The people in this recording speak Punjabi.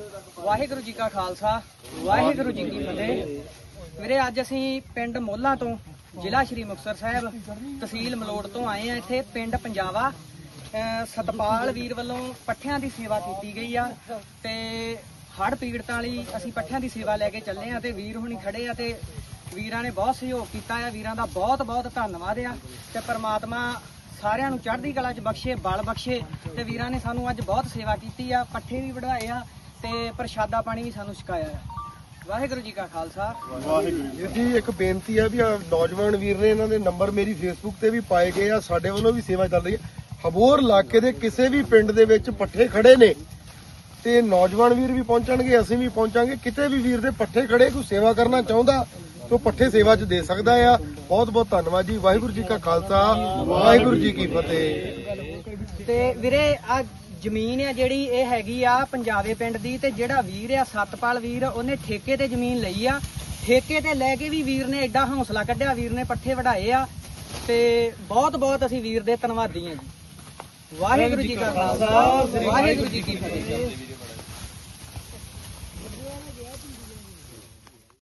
ਵਾਹਿਗੁਰੂ ਜੀ ਕਾ ਖਾਲਸਾ, ਵਾਹਿਗੁਰੂ ਜੀ ਕੀ ਫਤਿਹ। ਵੀਰੇ, ਅੱਜ ਅਸੀਂ ਪਿੰਡ ਮੋਲਾ ਤੋਂ ਜ਼ਿਲ੍ਹਾ ਸ਼੍ਰੀ ਮੁਕਤਸਰ ਸਾਹਿਬ ਤਹਿਸੀਲ ਮਲੋੜ ਤੋਂ ਆਏ ਆ ਇੱਥੇ ਪਿੰਡ ਪੰਜਾਵਾ ਸਤਪਾਲ ਵੀਰ ਵੱਲੋਂ ਪੱਠਿਆਂ ਦੀ ਸੇਵਾ ਕੀਤੀ ਗਈ ਆ ਤੇ ਹੜ੍ਹ ਪੀੜਤਾਂ ਲਈ ਅਸੀਂ ਪੱਠਿਆਂ ਦੀ ਸੇਵਾ ਲੈ ਕੇ ਚੱਲੇ ਆ ਤੇ ਵੀਰ ਹੁਣੀ ਖੜੇ ਆ ਤੇ ਵੀਰਾਂ ਨੇ ਬਹੁਤ ਸਹਿਯੋਗ ਕੀਤਾ ਆ। ਵੀਰਾਂ ਦਾ ਬਹੁਤ ਬਹੁਤ ਧੰਨਵਾਦ ਆ ਤੇ ਪ੍ਰਮਾਤਮਾ ਸਾਰਿਆਂ ਨੂੰ ਚੜ੍ਹਦੀ ਕਲਾ 'ਚ ਬਖਸ਼ੇ, ਬਲ ਬਖਸ਼ੇ ਤੇ ਵੀਰਾਂ ਨੇ ਸਾਨੂੰ ਅੱਜ ਬਹੁਤ ਸੇਵਾ ਕੀਤੀ ਆ, ਪੱਠੇ ਵੀ ਵਢਾਏ ਆ ਤੇ ਪ੍ਰਸ਼ਾਦਾ ਪਾਣੀ ਵੀ ਸਾਨੂੰ ਛਕਾਇਆ ਆ। ਵਾਹਿਗੁਰੂ ਜੀ ਕਾ ਖਾਲਸਾ। ਵੀਰ ਜੀ ਇੱਕ ਬੇਨਤੀ ਹੈ ਵੀ ਆਹ ਨੌਜਵਾਨ ਵੀਰ ਨੇ ਇਹਨਾਂ ਦੇ ਨੰਬਰ ਮੇਰੀ ਫੇਸਬੁੱਕ ਤੇ ਵੀ ਪਾਏ ਗਏ ਆ ਸਾਡੇ ਵੱਲੋਂ ਵੀ ਸੇਵਾ ਚੱਲ ਰਹੀ ਹੈ। ਹਬੋਰ ਇਲਾਕੇ ਦੇ ਕਿਸੇ ਵੀ ਪਿੰਡ ਦੇ ਵਿੱਚ ਪੱਠੇ ਖੜੇ ਨੇ ਤੇ ਨੌਜਵਾਨ ਵੀਰ ਵੀ ਪਹੁੰਚਣਗੇ ਅਸੀਂ ਵੀ ਪਹੁੰਚਾਂਗੇ। ਕਿਤੇ ਵੀ ਵੀਰ ਦੇ ਪੱਠੇ ਖੜੇ ਕੋਈ ਸੇਵਾ ਕਰਨਾ ਚਾਹੁੰਦਾ ਤਾਂ ਪੱਠੇ ਸੇਵਾ 'ਚ ਦੇ ਸਕਦਾ ਆ। ਬਹੁਤ ਬਹੁਤ ਧੰਨਵਾਦ ਜੀ। ਵਾਹਿਗੁਰੂ ਜੀ ਕਾ ਖਾਲਸਾ। ਵਾਹਿਗੁਰੂ ਜੀ ਕੀ ਫਤਿਹ। ਤੇ ਵੀਰੇ ਆ ਜ਼ਮੀਨ ਆ ਜਿਹੜੀ ਇਹ ਹੈਗੀ ਆ ਪੰਜਾਬੇ ਪਿੰਡ ਦੀ ਤੇ ਜਿਹੜਾ ਵੀਰ ਆ, ਸਤਪਾਲ ਵੀਰ, ਉਹਨੇ ਠੇਕੇ ਤੇ ਜ਼ਮੀਨ ਲਈ ਆ। ਠੇਕੇ ਤੇ ਲੈ ਕੇ ਵੀ ਵੀਰ ਨੇ ਐਡਾ ਹੌਸਲਾ ਕੱਢਿਆ, ਵੀਰ ਨੇ ਪੱਠੇ ਵਢਾਏ ਆ ਤੇ ਬਹੁਤ ਬਹੁਤ ਅਸੀਂ ਵੀਰ ਦੇ ਧੰਨਵਾਦੀ ਆ ਜੀ। ਵਾਹਿਗੁਰੂ ਜੀ ਕਾ ਖਾਲਸਾ, ਵਾਹਿਗੁਰੂ ਜੀ ਕੀ ਫਤਿਹ।